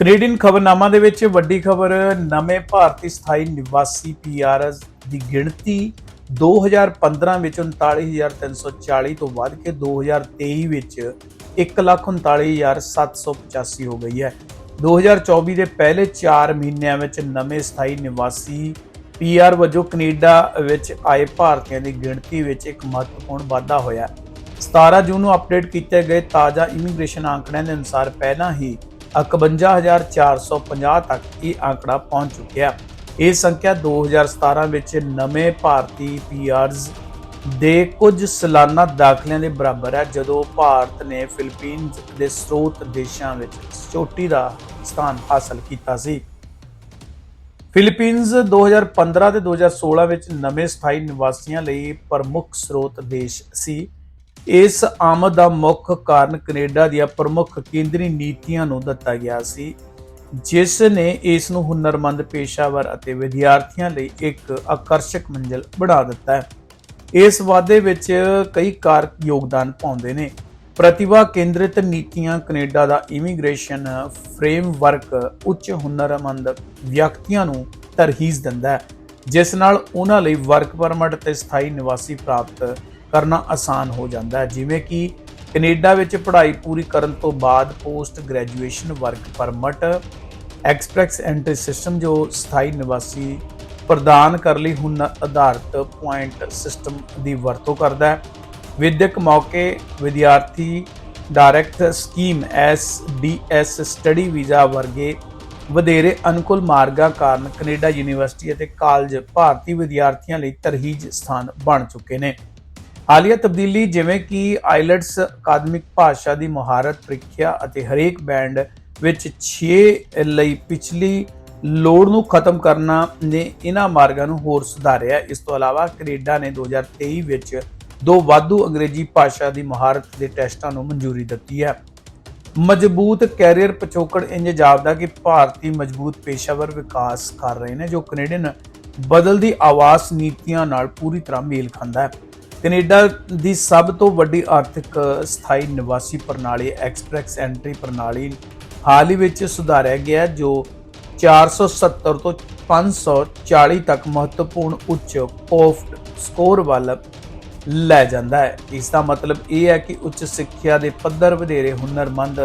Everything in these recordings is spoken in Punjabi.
ਕੈਨੇਡੀਅਨ ਖਬਰਨਾਮਾ ਦੇ ਵਿੱਚ ਵੱਡੀ ਖਬਰ, ਨਵੇਂ ਭਾਰਤੀ ਸਥਾਈ ਨਿਵਾਸੀ ਪੀਆਰਸ ਦੀ ਗਿਣਤੀ 2015 ਵਿੱਚ 39340 ਤੋਂ ਵੱਧ ਕੇ 2023 ਵਿੱਚ 139785 ਹੋ ਗਈ ਹੈ। 2024 ਦੇ ਪਹਿਲੇ 4 ਮਹੀਨਿਆਂ ਵਿੱਚ ਨਵੇਂ ਸਥਾਈ ਨਿਵਾਸੀ ਪੀਆਰ ਵਜੋਂ ਕੈਨੇਡਾ ਵਿੱਚ ਆਏ ਭਾਰਤੀਆਂ ਦੀ ਗਿਣਤੀ ਵਿੱਚ ਇੱਕ ਮਹੱਤਵਪੂਰਨ ਵਾਧਾ ਹੋਇਆ ਹੈ। 17 ਜੂਨ ਨੂੰ ਅਪਡੇਟ ਕੀਤੇ ਗਏ ਤਾਜ਼ਾ ਇਮੀਗ੍ਰੇਸ਼ਨ ਆંકੜਿਆਂ ਦੇ ਅਨੁਸਾਰ ਪਹਿਲਾਂ ਹੀ 51450 ਤੱਕ ਇਹ ਆંકੜਾ ਪਹੁੰਚ ਚੁੱਕਿਆ ਇਹ ਸੰਖਿਆ 2017 ਵਿੱਚ ਨਵੇਂ ਭਾਰਤੀ ਪੀਆਰਜ਼ ਦੇ ਕੁਝ ਸਾਲਾਨਾ ਦਾਖਲਿਆਂ ਦੇ ਬਰਾਬਰ ਹੈ, ਜਦੋਂ ਭਾਰਤ ਨੇ ਫਿਲੀਪੀਨਜ਼ ਦੇ ਸਰੋਤ ਦੇਸ਼ਾਂ ਵਿੱਚ ਚੋਟੀ ਦਾ ਸਥਾਨ ਹਾਸਲ ਕੀਤਾ ਸੀ। ਫਿਲੀਪੀਨਜ਼ 2015 ਤੇ 2016 ਵਿੱਚ ਨਵੇਂ ਸਥਾਈ ਨਿਵਾਸੀਆਂ ਲਈ ਪ੍ਰਮੁੱਖ ਸਰੋਤ ਦੇਸ਼ ਸੀ। ਇਸ ਆਮਦ ਦਾ ਮੁੱਖ ਕਾਰਨ ਕੈਨੇਡਾ ਦੀਆਂ ਪ੍ਰਮੁੱਖ ਕੇਂਦਰੀ ਨੀਤੀਆਂ ਨੂੰ ਦਿੱਤਾ ਗਿਆ ਸੀ, ਜਿਸ ਨੇ ਇਸ ਨੂੰ ਹੁਨਰਮੰਦ ਪੇਸ਼ਾਵਰ ਅਤੇ ਵਿਦਿਆਰਥੀਆਂ ਲਈ ਇੱਕ ਆਕਰਸ਼ਕ ਮੰਜ਼ਿਲ ਬਣਾ ਦਿੱਤਾ ਹੈ। ਇਸ ਵਾਅਦੇ ਵਿੱਚ ਕਈ ਕਾਰਕ ਯੋਗਦਾਨ ਪਾਉਂਦੇ ਨੇ। ਪ੍ਰਤਿਭਾ ਕੇਂਦਰਿਤ ਨੀਤੀਆਂ ਕੈਨੇਡਾ ਦਾ ਇਮੀਗ੍ਰੇਸ਼ਨ ਫਰੇਮਵਰਕ ਉੱਚ ਹੁਨਰਮੰਦ ਵਿਅਕਤੀਆਂ ਨੂੰ ਤਰਹੀਜ਼ ਦਿੰਦਾ ਹੈ, ਜਿਸ ਨਾਲ ਉਹਨਾਂ ਲਈ ਵਰਕ ਪਰਮਿਟ ਤੇ ਸਥਾਈ ਨਿਵਾਸੀ ਪ੍ਰਾਪਤ ਕਰਨਾ ਆਸਾਨ ਹੋ ਜਾਂਦਾ ਹੈ। ਜਿਵੇਂ ਕਿ ਕੈਨੇਡਾ ਵਿੱਚ ਪੜ੍ਹਾਈ ਪੂਰੀ ਕਰਨ ਤੋਂ ਬਾਅਦ post graduation work permit express entry system ਜੋ ਸਥਾਈ ਨਿਵਾਸੀ ਪ੍ਰਦਾਨ ਕਰਨ ਲਈ ਹੁਨਰ ਆਧਾਰਿਤ ਪੁਆਇੰਟ ਸਿਸਟਮ ਦੀ ਵਰਤੋਂ ਕਰਦਾ ਹੈ। ਵਿਦਿਅਕ ਮੌਕੇ ਵਿਦਿਆਰਥੀ direct scheme SDS study visa ਵਰਗੇ ਵਧੇਰੇ ਅਨੁਕੂਲ ਮਾਰਗਾਂ ਕਾਰਨ ਕੈਨੇਡਾ ਯੂਨੀਵਰਸਿਟੀ ਅਤੇ ਕਾਲਜ ਭਾਰਤੀ ਵਿਦਿਆਰਥੀਆਂ ਲਈ ਤਰਹੀਜ ਸਥਾਨ ਬਣ ਚੁੱਕੇ ਨੇ। ਹਾਲੀਆ ਤਬਦੀਲੀ ਜਿਵੇਂ ਕਿ ਆਈਲੈਟਸ ਅਕਾਦਮਿਕ ਭਾਸ਼ਾ ਦੀ ਮਹਾਰਤ, ਪ੍ਰੀਖਿਆ ਅਤੇ ਹਰੇਕ ਬੈਂਡ ਵਿੱਚ 6 ਲਈ ਪਿਛਲੀ ਲੋੜ ਨੂੰ ਖਤਮ ਕਰਨਾ ਨੇ ਇਹਨਾਂ ਮਾਰਗਾਂ ਨੂੰ ਹੋਰ ਸੁਧਾਰਿਆ। ਇਸ ਤੋਂ ਇਲਾਵਾ ਕੈਨੇਡਾ ਨੇ 2023 ਵਿੱਚ ਦੋ ਵਾਧੂ ਅੰਗਰੇਜ਼ੀ ਭਾਸ਼ਾ ਦੀ ਮਹਾਰਤ ਦੇ ਟੈਸਟਾਂ ਨੂੰ ਮਨਜ਼ੂਰੀ ਦਿੱਤੀ ਹੈ। ਮਜ਼ਬੂਤ ਕੈਰੀਅਰ ਪਿਛੋਕੜ ਇੰਜ ਜਾਪਦਾ ਕਿ ਭਾਰਤੀ ਮਜ਼ਬੂਤ ਪੇਸ਼ਾਵਰ ਵਿਕਾਸ ਕਰ ਰਹੇ ਨੇ, ਜੋ ਕੈਨੇਡੀਅਨ ਬਦਲਦੀ ਆਵਾਸ ਨੀਤੀਆਂ ਨਾਲ ਪੂਰੀ ਤਰ੍ਹਾਂ ਮੇਲ ਖਾਂਦਾ ਹੈ। ਕੈਨੇਡਾ ਦੀ ਸਭ ਤੋਂ ਵੱਡੀ ਆਰਥਿਕ ਸਥਾਈ ਨਿਵਾਸੀ ਪ੍ਰਣਾਲੀ ਐਕਸਪ੍ਰੈਸ ਐਂਟਰੀ ਪ੍ਰਣਾਲੀ ਹਾਲ ਹੀ ਵਿੱਚ ਸੁਧਾਰਿਆ ਗਿਆ ਹੈ, ਜੋ 470 ਤੋਂ 540 ਤੱਕ ਮਹੱਤਵਪੂਰਨ ਉੱਚ ਪੋਫਟ ਸਕੋਰ ਵੱਲ ਲੈ ਜਾਂਦਾ ਹੈ। ਇਸ ਦਾ ਮਤਲਬ ਇਹ ਹੈ ਕਿ ਉੱਚ ਸਿੱਖਿਆ ਦੇ ਪੱਧਰ ਵਧੇਰੇ ਹੁਨਰਮੰਦ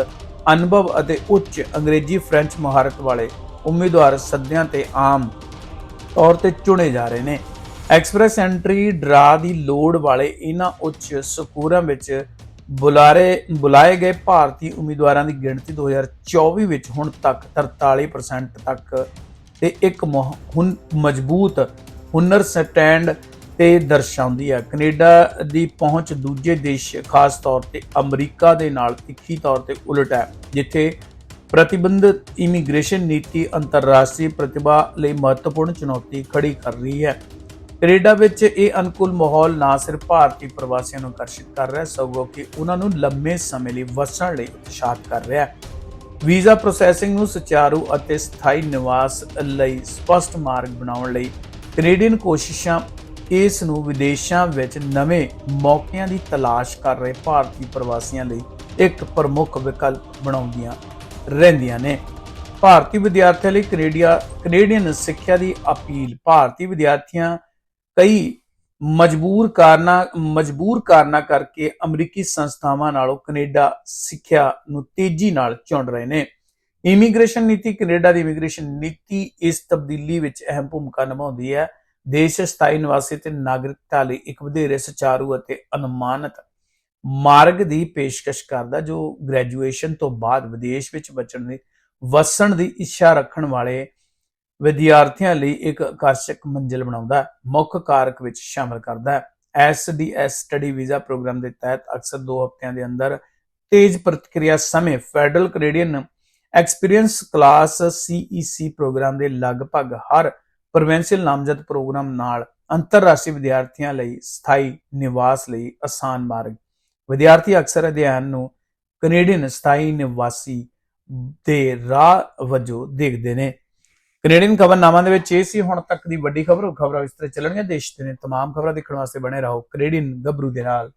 ਅਨੁਭਵ ਅਤੇ ਉੱਚ ਅੰਗਰੇਜ਼ੀ ਫ੍ਰੈਂਚ ਮਹਾਰਤ ਵਾਲੇ ਉਮੀਦਵਾਰ ਸੱਦਿਆਂ ਤੇ ਆਮ ਤੌਰ ਤੇ ਚੁਣੇ ਜਾ ਰਹੇ ਨੇ। ਐਕਸਪ੍ਰੈਸ ਐਂਟਰੀ ਡਰਾ ਦੀ ਲੋੜ ਵਾਲੇ ਇਹਨਾਂ ਉੱਚ ਸਕੂਰਾਂ ਵਿੱਚ ਬੁਲਾਰੇ, ਬੁਲਾਏ ਗਏ ਭਾਰਤੀ ਉਮੀਦਵਾਰਾਂ ਦੀ ਗਿਣਤੀ 2024 ਵਿੱਚ ਹੁਣ ਤੱਕ 43% ਤੱਕ ਤੇ ਇੱਕ ਮੁਹ- ਹੁਨ ਮਜ਼ਬੂਤ ਹੁਨਰ ਸਟੈਂਡ ਤੇ ਦਰਸਾਉਂਦੀ ਹੈ। ਕੈਨੇਡਾ ਦੀ ਪਹੁੰਚ ਦੂਜੇ ਦੇਸ਼, ਖਾਸ ਤੌਰ ਤੇ ਅਮਰੀਕਾ ਦੇ ਨਾਲ ਤਿੱਖੀ ਤੌਰ ਤੇ ਉਲਟ ਹੈ, ਜਿੱਥੇ ਪ੍ਰਤੀਬੰਧਿਤ ਇਮੀਗ੍ਰੇਸ਼ਨ ਨੀਤੀ ਅੰਤਰਰਾਸ਼ਟਰੀ ਪ੍ਰਤਿਭਾ ਲਈ ਮਹੱਤਵਪੂਰਨ ਚੁਣੌਤੀ ਖੜੀ ਕਰ ਰਹੀ ਹੈ। ਕੈਨੇਡਾ ਵਿੱਚ ਇਹ ਅਨੁਕੂਲ ਮਾਹੌਲ ਨਾ ਸਿਰਫ ਭਾਰਤੀ ਪ੍ਰਵਾਸੀਆਂ ਨੂੰ ਆਕਰਸ਼ਿਤ ਕਰ ਰਿਹਾ, ਸਗੋਂ ਕਿ ਉਹਨਾਂ ਨੂੰ ਲੰਮੇ ਸਮੇਂ ਲਈ ਵਸਣ ਲਈ ਉਤਸ਼ਾਹਿਤ ਕਰ ਰਿਹਾ ਹੈ। ਵੀਜ਼ਾ ਪ੍ਰੋਸੈਸਿੰਗ ਨੂੰ ਸੁਚਾਰੂ ਅਤੇ ਸਥਾਈ ਨਿਵਾਸ ਲਈ ਸਪਸ਼ਟ ਮਾਰਗ ਬਣਾਉਣ ਲਈ ਕੈਨੇਡੀਅਨ ਕੋਸ਼ਿਸ਼ਾਂ ਇਸ ਨੂੰ ਵਿਦੇਸ਼ਾਂ ਵਿੱਚ ਨਵੇਂ ਮੌਕਿਆਂ ਦੀ ਤਲਾਸ਼ ਕਰ ਰਹੇ ਭਾਰਤੀ ਪ੍ਰਵਾਸੀਆਂ ਲਈ ਇੱਕ ਪ੍ਰਮੁੱਖ ਵਿਕਲਪ ਬਣਾਉਂਦੀਆਂ ਰਹਿੰਦੀਆਂ ਨੇ। ਭਾਰਤੀ ਵਿਦਿਆਰਥੀਆਂ ਲਈ ਕੈਨੇਡੀਆ, ਕੈਨੇਡੀਅਨ ਸਿੱਖਿਆ ਦੀ ਅਪੀਲ। ਭਾਰਤੀ ਵਿਦਿਆਰਥੀਆਂ ਕਈ ਮਜਬੂਰ ਕਾਰਨਾਂ ਮਜਬੂਰ ਕਾਰਨਾਂ ਕਰਕੇ ਅਮਰੀਕੀ ਸੰਸਥਾਵਾਂ ਨਾਲੋਂ ਕੈਨੇਡਾ ਸਿੱਖਿਆ ਨੂੰ ਤੇਜ਼ੀ ਨਾਲ ਚੁਣ ਰਹੇ ਨੇ। ਇਮੀਗ੍ਰੇਸ਼ਨ ਨੀਤੀ, ਕੈਨੇਡਾ ਦੀ ਇਮੀਗ੍ਰੇਸ਼ਨ ਨੀਤੀ ਇਸ ਤਬਦੀਲੀ ਵਿੱਚ ਅਹਿਮ ਭੂਮਿਕਾ ਨਿਭਾਉਂਦੀ ਹੈ। ਦੇਸ਼ ਸਥਾਈ ਨਿਵਾਸੀ ਤੇ ਨਾਗਰਿਕਤਾ ਲਈ ਇੱਕ ਵਧੇਰੇ ਸੁਚਾਰੂ ਅਤੇ ਅਨੁਮਾਨਿਤ ਮਾਰਗ ਦੀ ਪੇਸ਼ਕਸ਼ ਕਰਦਾ, ਜੋ ਗ੍ਰੈਜੂਏਸ਼ਨ ਤੋਂ ਬਾਅਦ ਵਿਦੇਸ਼ ਵਿੱਚ ਬਚਣ ਦੀ, ਵਸਣ ਦੀ ਇੱਛਾ ਰੱਖਣ ਵਾਲੇ ਵਿਦਿਆਰਥੀਆਂ ਲਈ ਇੱਕ ਆਕਰਸ਼ਕ ਮੰਜ਼ਿਲ ਬਣਾਉਂਦਾ ਹੈ, ਮੁੱਖ ਕਾਰਕ ਵਿੱਚ ਸ਼ਾਮਲ ਕਰਦਾ ਹੈ। ਐਸਡੀਐਸ ਸਟੱਡੀ ਵੀਜ਼ਾ ਪ੍ਰੋਗਰਾਮ ਦੇ ਤਹਿਤ ਅਕਸਰ 2 ਹਫ਼ਤਿਆਂ ਦੇ ਅੰਦਰ ਤੇਜ਼ ਪ੍ਰਤੀਕਿਰਿਆ ਸਮੇਂ federal Canadian experience class CEC program ਦੇ ਲਗਭਗ ਹਰ ਪ੍ਰੋਵਿੰਸ਼ੀਅਲ ਨਾਮਜ਼ਦ ਪ੍ਰੋਗਰਾਮ ਨਾਲ ਅੰਤਰਰਾਸ਼ਟਰੀ ਵਿਦਿਆਰਥੀਆਂ ਲਈ ਸਥਾਈ ਨਿਵਾਸ ਲਈ ਆਸਾਨ ਮਾਰਗ। ਵਿਦਿਆਰਥੀ ਅਕਸਰ ਅਧਿਐਨ ਨੂੰ ਕੈਨੇਡੀਅਨ ਸਥਾਈ ਨਿਵਾਸੀ ਦੇ ਰਾਹ ਵਜੋਂ ਦੇਖਦੇ ਨੇ। ਕੈਨੇਡੀਅਨ ਖਬਰਨਾਮਾ ਦੇ ਵਿੱਚ ਇਹ ਸੀ ਹੁਣ ਤੱਕ ਦੀ ਵੱਡੀ ਖਬਰ ਖਬਰਾਂ ਇਸ ਤਰ੍ਹਾਂ ਚੱਲਣਗੀਆਂ ਦੇਸ਼ ਦੇ ਨੇ तमाम ਖਬਰਾਂ ਦੇਖਣ ਵਾਸਤੇ ਬਣੇ ਰਹੋ ਕੈਨੇਡੀਅਨ ਗੱਭਰੂ ਦੇ ਨਾਲ